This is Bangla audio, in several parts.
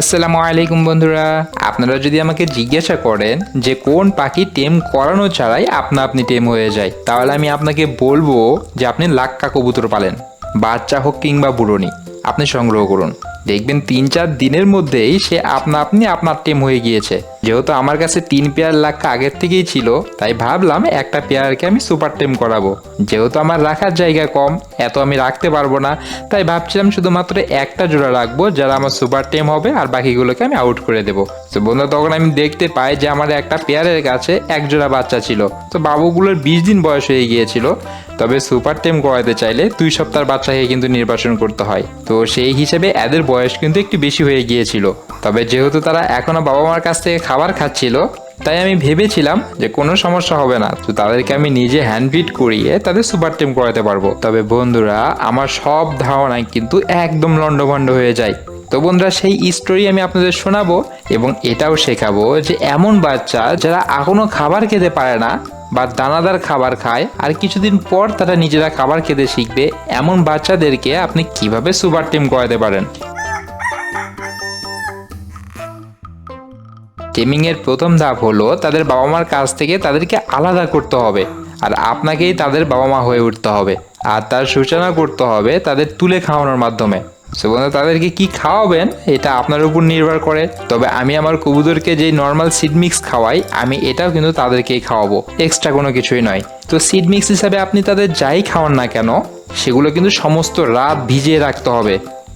আসসালামু আলাইকুম বন্ধুরা। আপনারা যদি আমাকে জিজ্ঞাসা করেন যে কোন পাখি টেম করানো ছাড়াই আপনা আপনি টেম হয়ে যায়, তাহলে আমি আপনাকে বলব যে আপনি লাক্কা কবুতর পালেন, বাচ্চা হোক কিংবা বুড়নি, আপনি সংগ্রহ করুন। দেখবেন তিন চার দিনের মধ্যেই সে আপনা আপনি আপনার টেম হয়ে গিয়েছে। যেহেতু আমার কাছে তিন পেয়ার লাক্কা আগের থেকেই ছিল, তাই ভাবলাম একটা পেয়ারকে আমি সুপার টেম করাবো। যেহেতু আমার রাখার জায়গা কম, এত আমি রাখতে পারব না, তাই ভাবছিলাম শুধুমাত্র একটা জোড়া রাখব, যারা আমার সুপার টেম হবে আর বাকিগুলোকে আমি আউট করে দেবো। তো বন্ধু, তখন আমি দেখতে পাই যে আমার একটা পেয়ারের কাছে এক জোড়া বাচ্চা ছিল। তো বাবুগুলোর বিশ দিন বয়স হয়ে গিয়েছিল। তবে সুপার টেম করাতে চাইলে দুই সপ্তাহের বাচ্চাকে কিন্তু নির্বাচন করতে হয়। তো সেই হিসেবে এদের বয়স কিন্তু একটু বেশি হয়ে গিয়েছিল। তবে যেহেতু তারা এখনও বাবা মার কাছ থেকে খাবার খাচ্ছিল, তাই আমি ভেবেছিলাম যে কোনো সমস্যা হবে না। তো তাদেরকে আমি নিজে হ্যান্ড ফিট করিয়ে তাদের সুপার টেম করাতে পারব। তবে বন্ধুরা, আমার সব ধারণায় কিন্তু একদম লন্ডভন্ড হয়ে যায়। তো বন্ধুরা, সেই স্টোরি আমি আপনাদের শোনাবো এবং এটাও শেখাবো যে এমন বাচ্চা যারা এখনও খাবার খেতে পারে না বা দানাদার খাবার খায় আর কিছুদিন পর তারা নিজেরা খাবার খেতে শিখবে, এমন বাচ্চাদেরকে আপনি কীভাবে সুপার টিম করাতে পারেন? টেমিং এর প্রথম ধাপ হলো তাদের বাবা মার কাছ থেকে তাদেরকে আলাদা করতে হবে আর আপনাকেই তাদের বাবা মা হয়ে উঠতে হবে আর তার সূচনা করতে হবে তাদের তুলে খাওয়ানোর মাধ্যমে। সো বন্ধু তাদেরকে কি খাওয়াবেন, এটা আপনার উপর নির্ভর করে। তবে আমি আমার কবুতরকে যে নর্মাল সিড মিক্স খাওয়াই, আমি এটাও কিন্তু তাদেরকেই খাওয়াবো। এক্সট্রা কোনো কিছুই নয়। তো সিড মিক্স হিসাবে আপনি তাদের যাই খাওয়ান না কেন, সেগুলো কিন্তু সমস্ত রাত ভিজিয়ে রাখতে হবে।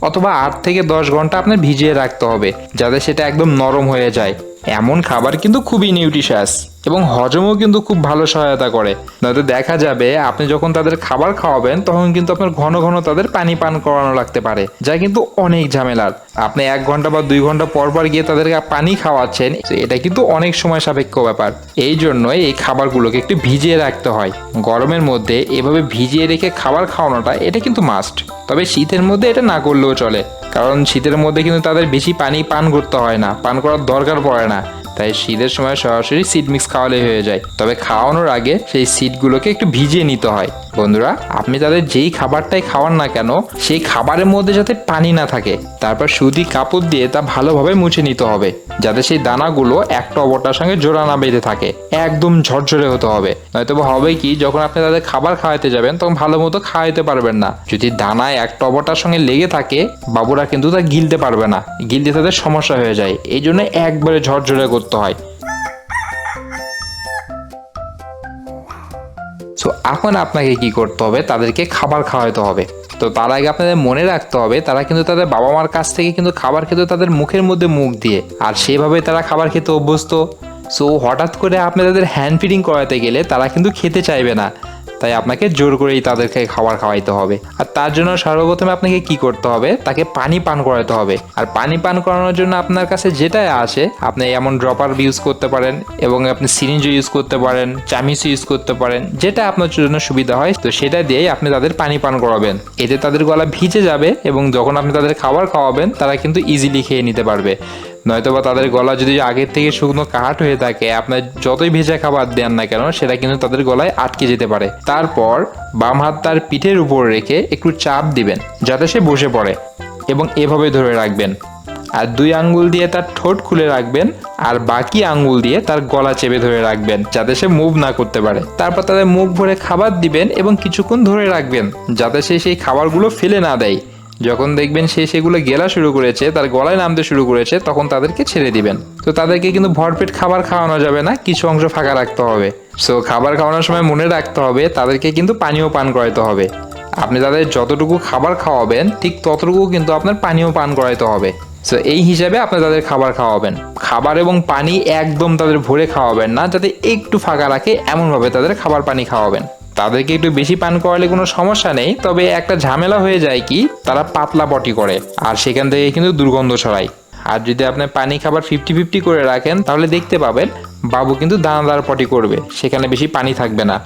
অথবা আট থেকে দশ ঘণ্টা আপনার ভিজিয়ে রাখতে হবে, যাতে সেটা একদম নরম হয়ে যায়। এমন খাবার কিন্তু খুবই নিউট্রিশাস এবং হজমও কিন্তু খুব ভালো সহায়তা করে। নয়তো দেখা যাবে আপনি যখন তাদের খাবার খাওয়াবেন, তখন কিন্তু আপনার ঘন ঘন তাদের পানি পান করানো লাগতে পারে, যা কিন্তু অনেক ঝামেলার আপনি এক ঘণ্টা বা দুই ঘণ্টা পর পর গিয়ে তাদেরকে পানি খাওয়াচ্ছেন, এটা কিন্তু অনেক সময় সাপেক্ষ ব্যাপার। এই জন্যই এই খাবারগুলোকে একটু ভিজিয়ে রাখতে হয়। গরমের মধ্যে এভাবে ভিজিয়ে রেখে খাবার খাওয়ানোটা, এটা কিন্তু মাস্ট তবে শীতের মধ্যে এটা না করলেও চলে। কারণ শীতের মধ্যে কিন্তু তাদের বেশি পানি পান করতে হয় না, পান করার দরকার পড়ে না। তাই শীতের সময় সরাসরি সিড মিক্স খাওয়ালে হয়ে যায়। তবে খাওয়ানোর আগে সেই সিডগুলোকে একটু ভিজিয়ে নিতে হয়। বন্ধুরা, আপনি তাদের যেই খাবারটাই খাওয়ান না কেন, সেই খাবারের মধ্যে যাতে পানি না থাকে, তারপর সুতি কাপড় দিয়ে তা ভালোভাবে মুছে নিতে হবে, যাতে সেই দানাগুলো একটা অপরটার সঙ্গে জোড়া না বেঁধে থাকে, একদম ঝরঝরে হতে হবে। নয়তো হবে কি, যখন আপনি তাদের খাবার খাওয়াতে যাবেন, তখন ভালো মতো খাওয়াতে পারবেন না। যদি দানায় একটা অপরটার সঙ্গে লেগে থাকে, বাবুরা কিন্তু তা গিলতে পারবে না। গিলতে তাদের সমস্যা হয়ে যায়। এই জন্য একবারে ঝরঝরে করতে হয়। সো এখন আপনাকে কি করতে হবে? তাদেরকে খাবার খাওয়াতে হবে। তো তার আগে আপনাদের মনে রাখতে হবে, তারা কিন্তু তাদের বাবা মার কাছ থেকে কিন্তু খাবার খেতে তাদের মুখের মধ্যে মুখ দিয়ে। আর সেভাবে তারা খাবার খেতে অভ্যস্ত। সো হঠাৎ করে আপনি তাদের হ্যান্ড ফিডিং করাতে গেলে তারা কিন্তু খেতে চাইবে না। তাই আপনাকে জোর করেই তাদেরকে খাবার খাওয়াইতে হবে। আর তার জন্য সর্বপ্রথমে আপনাকে কি করতে হবে? তাকে পানি পান করাতে হবে। আর পানি পান করানোর জন্য আপনার কাছে যেটাই আসে, আপনি এমন ড্রপার ইউজ করতে পারেন এবং আপনি সিরিঞ্জ ইউজ করতে পারেন, চামিচ ইউজ করতে পারেন, যেটা আপনার জন্য সুবিধা হয়। তো সেটা দিয়েই আপনি তাদের পানি পান করাবেন। এতে তাদের গলা ভিজে যাবে এবং যখন আপনি তাদের খাবার খাওয়াবেন, তারা কিন্তু ইজিলি খেয়ে নিতে পারবে। নয়তোবা তাদের গলা যদি আগের থেকে শুকনো কাঠ হয়ে থাকে, আপনার যতই ভেজা খাবার দেন না কেন, সেটা কিন্তু তাদের গলায় আটকে যেতে পারে। তারপর বাম হাত তার পিঠের উপর রেখে একটু চাপ দিবেন, যাতে সে বসে পড়ে এবং এভাবে ধরে রাখবেন। আর দুই আঙ্গুল দিয়ে তার ঠোঁট খুলে রাখবেন আর বাকি আঙ্গুল দিয়ে তার গলা চেপে ধরে রাখবেন, যাতে সে মুভ না করতে পারে। তারপর তাদের মুখ ভরে খাবার দিবেন এবং কিছুক্ষণ ধরে রাখবেন, যাতে সে সেই খাবারগুলো ফেলে না দেয়। যখন দেখবেন সে সেগুলো গেলা শুরু করেছে, তার গলায় নামতে শুরু করেছে, তখন তাদেরকে ছেড়ে দিবেন। তো তাদেরকে কিন্তু ভরপেট খাবার খাওয়ানো যাবে না, কিছু অংশ ফাঁকা রাখতে হবে। সো খাবার খাওয়ানোর সময় মনে রাখতে হবে, তাদেরকে কিন্তু পানীয় পান করাতে হবে। আপনি তাদের যতটুকু খাবার খাওয়াবেন, ঠিক ততটুকু কিন্তু আপনার পানীয় পান করাইতে হবে। সো এই হিসাবে আপনি তাদের খাবার খাওয়াবেন। খাবার এবং পানি একদম তাদের ভরে খাওয়াবেন না, যাতে একটু ফাঁকা রাখে, এমনভাবে তাদের খাবার পানি খাওয়াবেন। তাদেরকে একটু বেশি পান করালে কোনো সমস্যা নেই, তবে একটা ঝামেলা হয়ে যায় কি, তারা পাতলা পটি করে, আর সেখান থেকে কিন্তু দুর্গন্ধ ছড়ায়। আর যদি আপনি পানি খাবার ফিফটি ফিফটি করে রাখেন, তাহলে দেখতে পাবেন বাবু কিন্তু দানাদার পটি করবে, সেখানে বেশি পানি থাকবে না।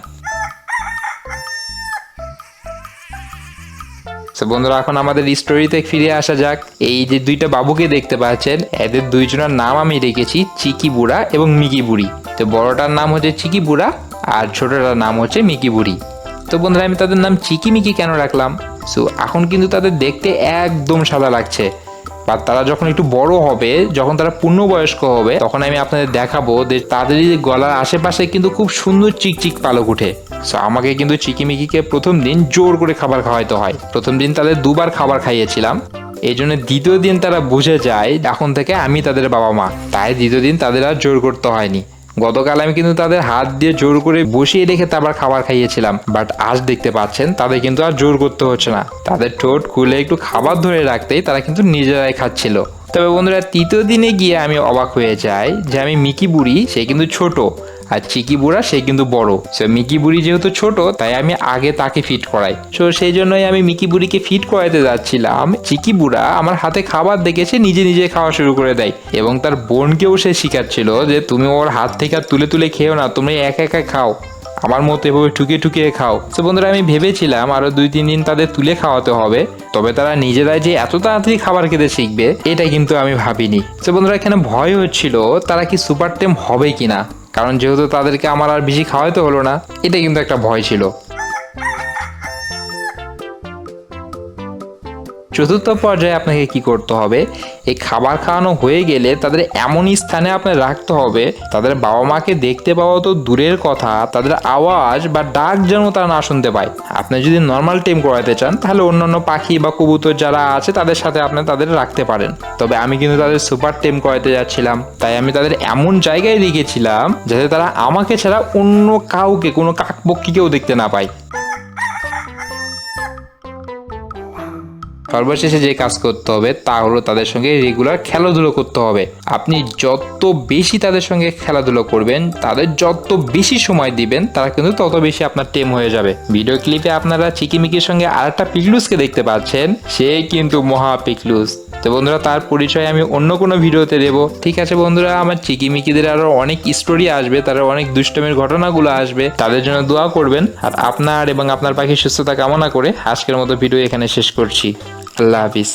তো বন্ধুরা, এখন আমাদের স্টোরিতে ফিরে আসা যাক। এই যে দুইটা বাবুকে দেখতে পাচ্ছেন, এদের দুইজনের নাম আমি রেখেছি চিকি বুড়া এবং মিকি বুড়ি তো বড়টার নাম হচ্ছে চিকি বুড়া আর ছোটটার নাম হচ্ছে মিকি বুড়ি। তো বন্ধুরা, আমি তাদের নাম চিকি মিকি কেন রাখলাম? সো এখন কিন্তু তাদের দেখতে একদম সাদা লাগছে। বা তারা যখন একটু বড় হবে, যখন তারা পূর্ণবয়স্ক হবে, তখন আমি আপনাদের দেখাবো যে তাদের গলার আশেপাশে কিন্তু খুব সুন্দর চিকচিক পালক উঠে। সো আমাকে কিন্তু চিকিমিকিকে প্রথম দিন জোর করে খাবার খাওয়াইতে হয়। প্রথম দিন তাদের দুবার খাবার খাইয়েছিলাম। এই জন্য দ্বিতীয় দিন তারা বুঝে যায়, এখন থেকে আমি তাদের বাবা মা। তাই দ্বিতীয় দিন তাদের আর জোর করতে হয়নি। গতকাল আমি কিন্তু তাদের হাত দিয়ে জোর করে বসিয়ে রেখে তারপর খাবার খাইয়েছিলাম বাট আজ দেখতে পাচ্ছেন তাদের কিন্তু আর জোর করতে হচ্ছে না। তাদের ঠোঁট খুলে একটু খাবার ধরে রাখতেই তারা কিন্তু নিজেরাই খাচ্ছিল। তবে বন্ধুরা, তৃতীয় দিনে গিয়ে আমি অবাক হয়ে যাই যে আমি মিকি বুড়ি, সে কিন্তু ছোট। আর চিকি বুড়া সে কিন্তু বড়। সো মিকি বুড়ি যেহেতু ছোট, তাই আমি আগে তাকে ফিট করাই। সো সেই জন্যই আমি মিকি বুড়িকে ফিট করাইতে যাচ্ছিলাম। চিকি বুড়া আমার হাতে খাবার দেখেছে নিজে নিজে খাওয়া শুরু করে দেয় এবং তার বোনকেও সে শিখাচ্ছিল যে তুমি ওর হাত থেকে আর তুলে তুলে খেও না তুমি একা একা খাও। আমার মতো এভাবে ঠুকিয়ে ঠুকিয়ে খাও। তো বন্ধুরা, আমি ভেবেছিলাম আরও দুই তিন দিন তাদের তুলে খাওয়াতে হবে। তবে তারা নিজেরাই যে এত তাড়াতাড়ি খাবার খেতে শিখবে, এটা কিন্তু আমি ভাবিনি। তো বন্ধুরা, এখানে ভয় হচ্ছিল তারা কি সুপার টেম হবে কিনা। কারণ যেহেতু তাদেরকে আমার আর বেশি খাওয়াইতে হলো না এটা কিন্তু একটা ভয় ছিল। চতুর্থ পর্যায়ে আপনাকে কি করতে হবে? এই খাবার খাওয়ানো হয়ে গেলে তাদের এমনই স্থানে আপনার রাখতে হবে। তাদের বাবা মাকে দেখতে পাওয়া তো দূরের কথা, তাদের আওয়াজ বা ডাক যেন তারা না শুনতে পায়। আপনি যদি নর্মাল টেম করাতে চান, তাহলে অন্যান্য পাখি বা কবুতর যারা আছে, তাদের সাথে আপনি তাদের রাখতে পারেন। তবে আমি কিন্তু তাদের সুপার টেম করাতে যাচ্ছিলাম। তাই আমি তাদের এমন জায়গায় রেখেছিলাম, যাতে তারা আমাকে ছাড়া অন্য কাউকে, কোনো কাকপক্ষীকেও দেখতে না পায়। সর্বশেষে যে কাজ করতে হবে তা হলো তাদের সঙ্গে রেগুলার খেলাধুলো করতে হবে। আপনি যত বেশি তাদের সঙ্গে খেলাধুলো করবেন, তাদের যত বেশি সময় দিবেন, তারা কিন্তু তত বেশি আপনার টেম হয়ে যাবে। ভিডিও ক্লিপে আপনারা চিকিমিকির সঙ্গে আরেকটা পিকলুসকে দেখতে পাচ্ছেন, সে কিন্তু মহা পিকলুস তো বন্ধুরা, তার পরিচয় আমি অন্য কোনো ভিডিওতে দেবো। ঠিক আছে বন্ধুরা, আমার চিকিমিকিদের আরও অনেক স্টোরি আসবে, তারা অনেক দুষ্টমের ঘটনাগুলো আসবে। তাদের জন্য দোয়া করবেন। আর আপনার এবং আপনার পাখির সুস্থতা কামনা করে আজকের মতো ভিডিও এখানে শেষ করছি। আল্লাহ হাফিজ